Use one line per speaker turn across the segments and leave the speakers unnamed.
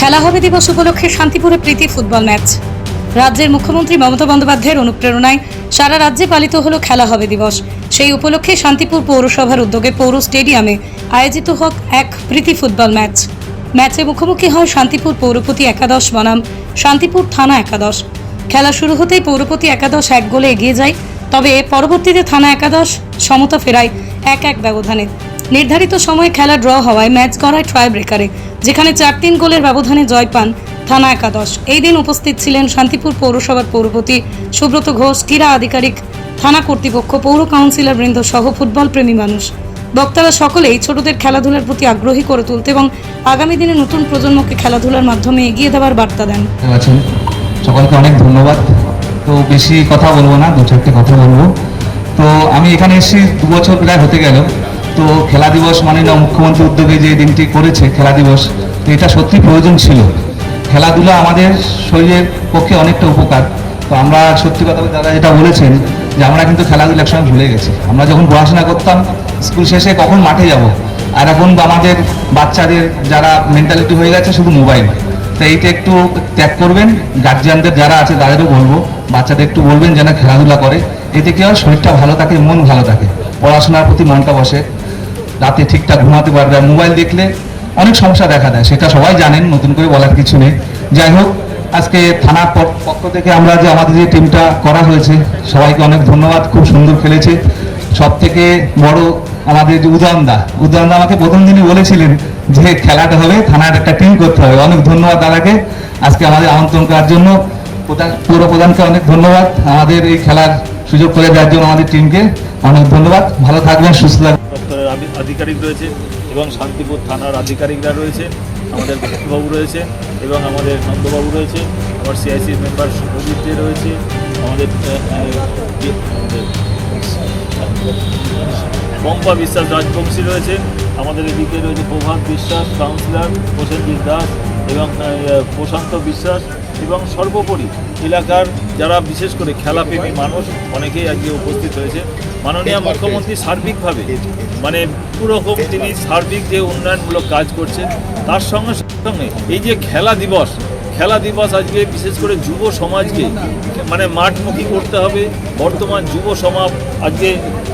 খেলা হবে দিবস উপলক্ষে শান্তিপুরে প্রীতি ফুটবল ম্যাচ। রাজ্যের মুখ্যমন্ত্রী মমতা বন্দ্যোপাধ্যায়ের অনুপ্রেরণায় সারা রাজ্যে পালিত হলো খেলা হবে দিবস। সেই উপলক্ষে শান্তিপুর পৌরসভার উদ্যোগে পৌর স্টেডিয়ামে আয়োজিত হোক এক প্রীতি ফুটবল ম্যাচ। ম্যাচে মুখোমুখি হয় শান্তিপুর পৌরপতি একাদশ বনাম শান্তিপুর থানা একাদশ। খেলা শুরু হতেই পৌরপতি একাদশ এক গোলে এগিয়ে যায়, তবে পরবর্তীতে থানা একাদশ সমতা ফেরায় এক এক ব্যবধানে। নির্ধারিত সময়ে খেলা ড্র হওয়ায় ম্যাচ গড়ায় ট্রাই ব্রেকারে যেখানে চার তিন গোলের ব্যবধানে জয় পান থানা একাদশ। এই দিন উপস্থিত ছিলেন শান্তিপুর পৌরসভার পৌরপতি সুব্রত ঘোষ, ক্রীড়া আধিকারিক থানা কর্তৃপক্ষ, পৌর কাউন্সিলর বৃন্দ সহ ফুটবল প্রেমী মানুষ। বক্তারা সকলেই ছোটদের খেলাধুলার প্রতি আগ্রহী করে তুলতে এবং আগামী দিনে নতুন প্রজন্মকে খেলাধুলার মাধ্যমে এগিয়ে দেওয়ার বার্তা দেন।
সকলকে অনেক ধন্যবাদ। তো বেশি কথা বলব না দু চারটে কথা বলব। তো আমি এখানে এসেছি দু বছর প্রায় হতে গেল। তো খেলা দিবস মাননীয় মুখ্যমন্ত্রী উদ্যোগে যে দিনটি করেছে খেলা দিবস, তো এটা সত্যি প্রয়োজন ছিল। খেলাধুলা আমাদের শরীরের পক্ষে অনেকটা উপকার। তো আমরা সত্যি কথা দাদা যেটা বলেছেন যে আমরা কিন্তু খেলাধুলা একসময় ভুলে গেছি। আমরা যখন পড়াশোনা করতাম, স্কুল শেষে কখন মাঠে যাব? আর এখন আমাদের বাচ্চাদের যারা মেন্টালিটি হয়ে গেছে শুধু মোবাইল তো এইটা একটু ত্যাগ করবেন। গার্জিয়ানদের যারা আছে তাদেরও বলব, বাচ্চাদের একটু বলবেন যেন খেলাধুলা করে। এতে কি হয়? শরীরটা ভালো থাকে, মন ভালো থাকে। পড়াশোনার প্রতি মনটা বসে। রাতে ঠিকঠাক ঘুমাতে পারবে আর মোবাইল দেখলে অনেক সমস্যা দেখা দেয়, সেটা সবাই জানেন, নতুন করে বলার কিছু নেই। যাই হোক, আজকে থানার প- পক্ষ থেকে আমরা যে আমাদের যে টিমটা করা হয়েছে, সবাইকে অনেক ধন্যবাদ, খুব সুন্দর খেলেছে। সব থেকে বড় আমাদের যে উদয়নদা উদয়নদা আমাকে প্রথম দিনই বলেছিলেন যে খেলাটা হবে, থানার একটা টিম করতে হবে। অনেক ধন্যবাদ দাদাকে। আজকে আমাদের আমন্ত্রণ করার জন্য প্রধান পৌর প্রধানকে অনেক ধন্যবাদ। আমাদের এই খেলার সুযোগ করে দেওয়ার জন্য আমাদের টিমকে। অনেক ধন্যবাদ, ভালো থাকবেন, সুস্থ থাকবেন।
দপ্তরের আধিকারিক রয়েছে এবং শান্তিপুর থানার আধিকারিকরা রয়েছে, আমাদের বাবু রয়েছে এবং আমাদের নন্দবাবু রয়েছে আমার সিআইসি মেম্বার সুপ্রদীপ দে রয়েছে, আমাদের পম্পা বিশ্বাস রাজবংশী রয়েছে, আমাদের এদিকে রয়েছে প্রভাত বিশ্বাস কাউন্সিলর প্রসেনজিৎ দাস এবং প্রশান্ত বিশ্বাস এবং সর্বোপরি এলাকার যারা বিশেষ করে খেলাপ্রেমী মানুষ অনেকেই আজকে উপস্থিত হয়েছে। মাননীয় মুখ্যমন্ত্রী সার্বিকভাবে মানে পুরোরকম তিনি সার্বিক যে উন্নয়নমূলক কাজ করছেন তার সঙ্গে সঙ্গে এই যে খেলা দিবস খেলা দিবস আজকে বিশেষ করে যুব সমাজকে মানে মাঠমুখী করতে হবে। বর্তমান যুব সমাজ আজকে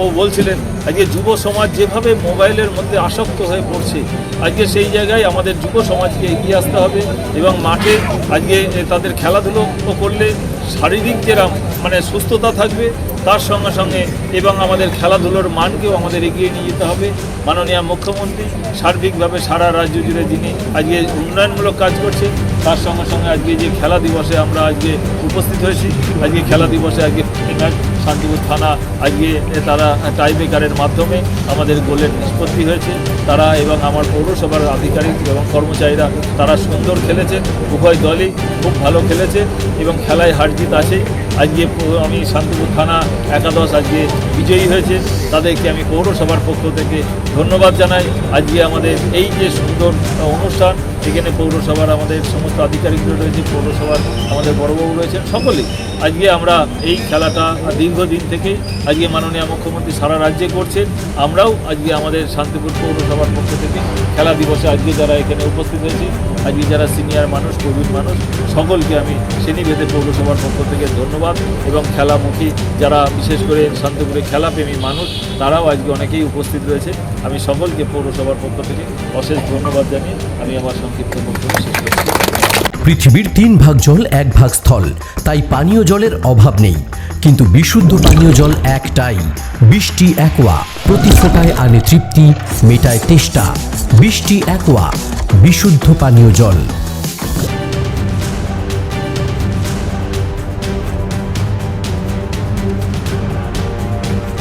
ও বলছিলেন আজকে যুব সমাজ যেভাবে মোবাইলের মধ্যে আসক্ত হয়ে পড়ছে, আজকে সেই জায়গায় আমাদের যুব সমাজকে এগিয়ে আসতে হবে এবং মাঠে আজকে তাদের খেলাধুলো করলে শারীরিক যেরাম মানে সুস্থতা থাকবে, তার সঙ্গে সঙ্গে এবং আমাদের খেলাধুলোর মানকেও আমাদের এগিয়ে নিয়ে যেতে হবে। মাননীয় মুখ্যমন্ত্রী সার্বিকভাবে সারা রাজ্য জুড়ে যিনি আজকে উন্নয়নমূলক কাজ করছে তার সঙ্গে সঙ্গে আজকে যে খেলা দিবসে আমরা আজকে উপস্থিত হয়েছি, আজকে খেলা দিবসে আজকে শান্তিপুর থানা আজকে তারা টাইব্রেকারের মাধ্যমে আমাদের গোলের নিষ্পত্তি হয়েছে। তারা এবং আমার পৌরসভার আধিকারিক এবং কর্মচারীরা তারা সুন্দর খেলেছে, উভয় দলই খুব ভালো খেলেছে এবং খেলায় হারজিত আছে। আজকে আমি শান্তিপুর থানা একাদশ আজকে বিজয়ী হয়েছে। তাদেরকে আমি পৌরসভার পক্ষ থেকে ধন্যবাদ জানাই। আজকে আমাদের এই যে সুন্দর অনুষ্ঠান এখানে পৌরসভার আমাদের সমস্ত আধিকারিকরা রয়েছে, পৌরসভার আমাদের বড়বাবু রয়েছেন, সকলেই। আজকে আমরা এই খেলাটা দীর্ঘদিন থেকে আজকে মাননীয় মুখ্যমন্ত্রী সারা রাজ্যে করছেন। আমরাও আজকে আমাদের শান্তিপুর পৌরসভার পক্ষ থেকে খেলা দিবসে আজকে যারা এখানে উপস্থিত হয়েছে, আজকে যারা সিনিয়র মানুষ, প্রবীণ মানুষ, সকলকে আমি শ্রেণীভেদে পৌরসভার পক্ষ থেকে ধন্যবাদ এবং খেলামুখী যারা বিশেষ করে শান্তিপুরে খেলাপ্রেমী মানুষ, তারাও আজকে অনেকেই উপস্থিত রয়েছে। আমি সকলকে পৌরসভার পক্ষ থেকে অশেষ ধন্যবাদ জানিয়ে আমি আমার
পৃথিবীর তিন ভাগ জল, এক ভাগ স্থল। তাই পানীয় জলের অভাব নেই। কিন্তু বিশুদ্ধ পানীয় জল একটাই। বৃষ্টি একোয়া, প্রতি ফোটায় আনে তৃপ্তি, মেটায় তেষ্টা। বৃষ্টি একোয়া, বিশুদ্ধ পানীয় জল।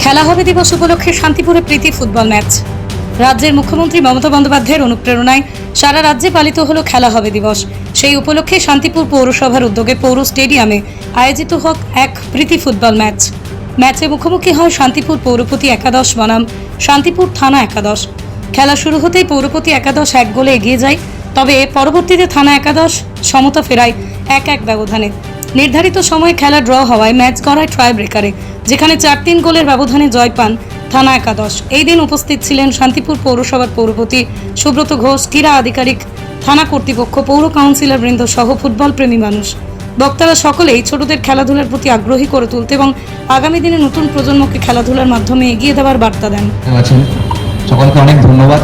খেলা হবে দিবস উপলক্ষে শান্তিপুরে প্রীতি ফুটবল ম্যাচ। রাজ্যের মুখ্যমন্ত্রী মমতা বন্দ্যোপাধ্যায়ের অনুপ্রেরণায় সারা রাজ্যে পালিত হলো খেলা হবে দিবস। সেই উপলক্ষে শান্তিপুর পৌরসভার উদ্যোগে পৌর স্টেডিয়ামে আয়োজিত হোক এক প্রীতি ফুটবল ম্যাচ। ম্যাচে মুখোমুখি হয় শান্তিপুর পৌরপতি একাদশ বনাম, শান্তিপুর থানা একাদশ। খেলা শুরু হতেই পৌরপতি একাদশ এক গোলে এগিয়ে যায়, তবে পরবর্তীতে থানা একাদশ সমতা ফেরায় এক এক ব্যবধানে। নির্ধারিত সময়ে খেলা ড্র হওয়ায় ম্যাচ গড়ায় ট্রাই ব্রেকারে যেখানে চার তিন গোলের ব্যবধানে জয় পান থানা একাদশ। এই দিন উপস্থিত ছিলেন শান্তিপুর পৌরসভার পৌরপতি সুব্রত ঘোষ, ক্রীড়া আধিকারিক, থানা কর্তৃপক্ষ, পৌর কাউন্সিলর বৃন্দ সহ ফুটবল প্রেমী মানুষ। বক্তারা সকলেই ছোটদের খেলাধুলার প্রতি আগ্রহী করে তুলতে এবং আগামী দিনে নতুন প্রজন্মকে খেলাধুলার মাধ্যমে এগিয়ে দেওয়ার বার্তা দেন।
সকলকে অনেক ধন্যবাদ।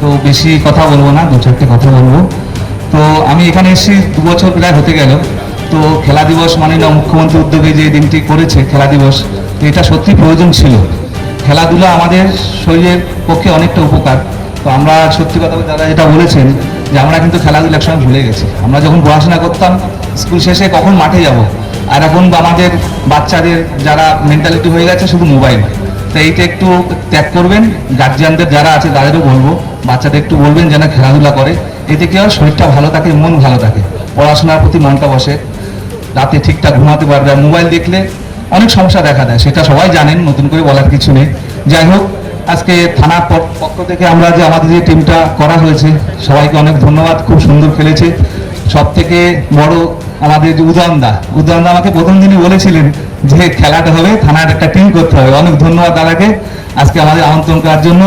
তো বেশি কথা বলব না, দু চারটে কথা বলব। তো আমি এখানে এসেছি দু বছর প্রায় হতে গেল। তো খেলা দিবস মাননীয় মুখ্যমন্ত্রী উদ্যোগে যে দিনটি করেছে, খেলা দিবস এটা সত্যি প্রয়োজন ছিল। খেলাধুলা আমাদের শরীরের পক্ষে অনেকটা উপকার। তো আমরা সত্যি কথা দাদা যেটা বলেছেন যে আমরা কিন্তু খেলাধুলা একসময় ভুলে গেছি। আমরা যখন পড়াশোনা করতাম, স্কুল শেষে কখন মাঠে যাব? আর এখন আমাদের বাচ্চাদের যারা মেন্টালিটি হয়ে গেছে শুধু মোবাইল তো এইটা একটু ত্যাগ করবেন। গার্জিয়ানদের যারা আছে তাদেরও বলব, বাচ্চাদের একটু বলবেন যেন খেলাধুলা করে। এতে কি হয়? শরীরটা ভালো থাকে, মন ভালো থাকে। পড়াশোনার প্রতি মনটা বসে। রাতে ঠিকঠাক ঘুমাতে পারবে আর মোবাইল দেখলে অনেক সমস্যা দেখা দেয়, সেটা সবাই জানেন, নতুন করে বলার কিছু নেই। যাই হোক, আজকে থানার পক্ষ থেকে আমরা যে আমাদের যে টিমটা করা হয়েছে, সবাইকে অনেক ধন্যবাদ, খুব সুন্দর খেলেছে। সব থেকে বড় আমাদের যে উদয়নদা উদয়নদা আমাকে প্রথম দিনই বলেছিলেন যে খেলাটা হবে, থানার একটা টিম করতে হবে। অনেক ধন্যবাদ দাদাকে আজকে আমাদের আমন্ত্রণ করার জন্য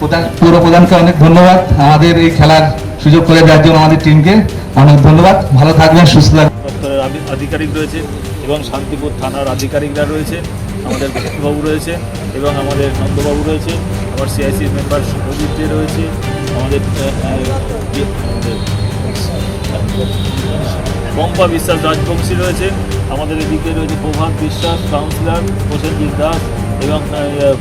প্রধান, পৌর প্রধানকে অনেক ধন্যবাদ। আমাদের এই খেলার সুযোগ করে দেওয়ার জন্য আমাদের টিমকে অনেক ধন্যবাদ। ভালো থাকবেন, সুস্থ থাকবেন।
আধিকারিক রয়েছে। এবং শান্তিপুর থানার আধিকারিকরা রয়েছে, আমাদের বাবু রয়েছে এবং আমাদের নন্দবাবু রয়েছে আমার সিআইসির মেম্বার সুপ্রদীপ দে রয়েছে আমাদের পম্পা বিশ্বাস রাজবংশী রয়েছে। আমাদের এদিকে রয়েছে প্রভাত বিশ্বাস কাউন্সিলর প্রসেনজিৎ দাস এবং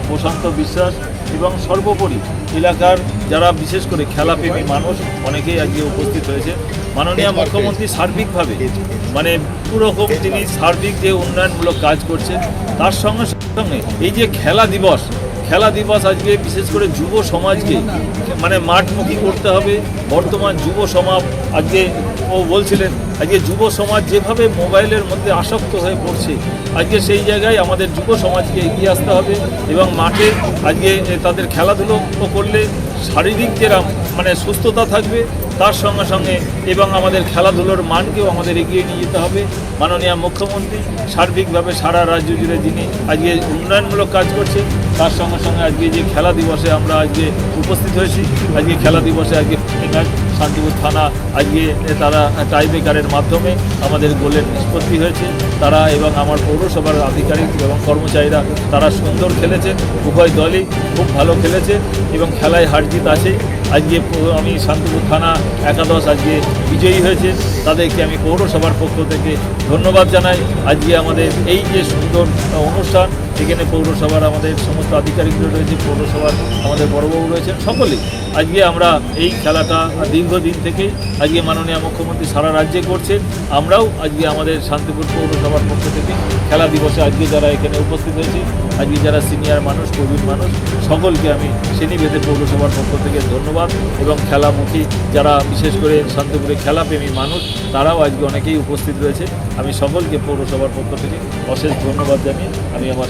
প্রশান্ত বিশ্বাস এবং সর্বোপরি এলাকার যারা বিশেষ করে খেলাপ্রেমী মানুষ অনেকেই আজকে উপস্থিত হয়েছে। মাননীয় মুখ্যমন্ত্রী সার্বিকভাবে মানে পুরোরকম তিনি সার্বিক যে উন্নয়নমূলক কাজ করছেন তার সঙ্গে সঙ্গে এই যে খেলা দিবস খেলা দিবস আজকে বিশেষ করে যুব সমাজকে মানে মাঠমুখী করতে হবে। বর্তমান যুব সমাজ আজকে ও বলছিলেন, আজকে যুব সমাজ যেভাবে মোবাইলের মধ্যে আসক্ত হয়ে পড়ছে, আজকে সেই জায়গায় আমাদের যুব সমাজকে এগিয়ে আসতে হবে এবং মাঠে আজকে তাদের খেলাধুলো করলে শারীরিক যেরাম মানে সুস্থতা থাকবে, তার সঙ্গে সঙ্গে এবং আমাদের খেলাধুলোর মানকেও আমাদের এগিয়ে নিয়ে যেতে হবে। মাননীয় মুখ্যমন্ত্রী, সার্বিকভাবে সারা রাজ্য জুড়ে যিনি আজকে উন্নয়নমূলক কাজ করছে তার সঙ্গে সঙ্গে আজকে যে খেলা দিবসে আমরা আজকে উপস্থিত হয়েছি, আজকে খেলা দিবসে আজকে শান্তিপুর থানা আজকে তারা টাইব্রেকারের মাধ্যমে আমাদের গোলের নিষ্পত্তি হয়েছে। তারা এবং আমার পৌরসভার আধিকারিক এবং কর্মচারীরা তারা সুন্দর খেলেছে, উভয় দলই খুব ভালো খেলেছে এবং খেলায় হার জিত আছে। আজকে আমি শান্তিপুর থানা একাদশ আজকে বিজয়ী হয়েছে। তাদেরকে আমি পৌরসভার পক্ষ থেকে ধন্যবাদ জানাই। আজকে আমাদের এই যে সুন্দর অনুষ্ঠান এখানে পৌরসভার আমাদের সমস্ত আধিকারিকরা রয়েছে, পৌরসভার আমাদের বড়বাবু রয়েছেন, সকলেই। আজকে আমরা এই খেলাটা দীর্ঘদিন থেকে আজকে মাননীয় মুখ্যমন্ত্রী সারা রাজ্যে করছেন। আমরাও আজকে আমাদের শান্তিপুর পৌরসভার পক্ষ থেকে খেলা দিবসে আজকে যারা এখানে উপস্থিত হয়েছে, আজকে যারা সিনিয়র মানুষ, প্রবীণ মানুষ, সকলকে আমি শ্রেণীভেদে পৌরসভার পক্ষ থেকে ধন্যবাদ এবং খেলামুখী যারা বিশেষ করে শান্তিপুরে খেলাপ্রেমী মানুষ, তারাও আজকে অনেকেই উপস্থিত রয়েছে। আমি সকলকে পৌরসভার পক্ষ থেকে অশেষ ধন্যবাদ জানিয়ে আমি আমার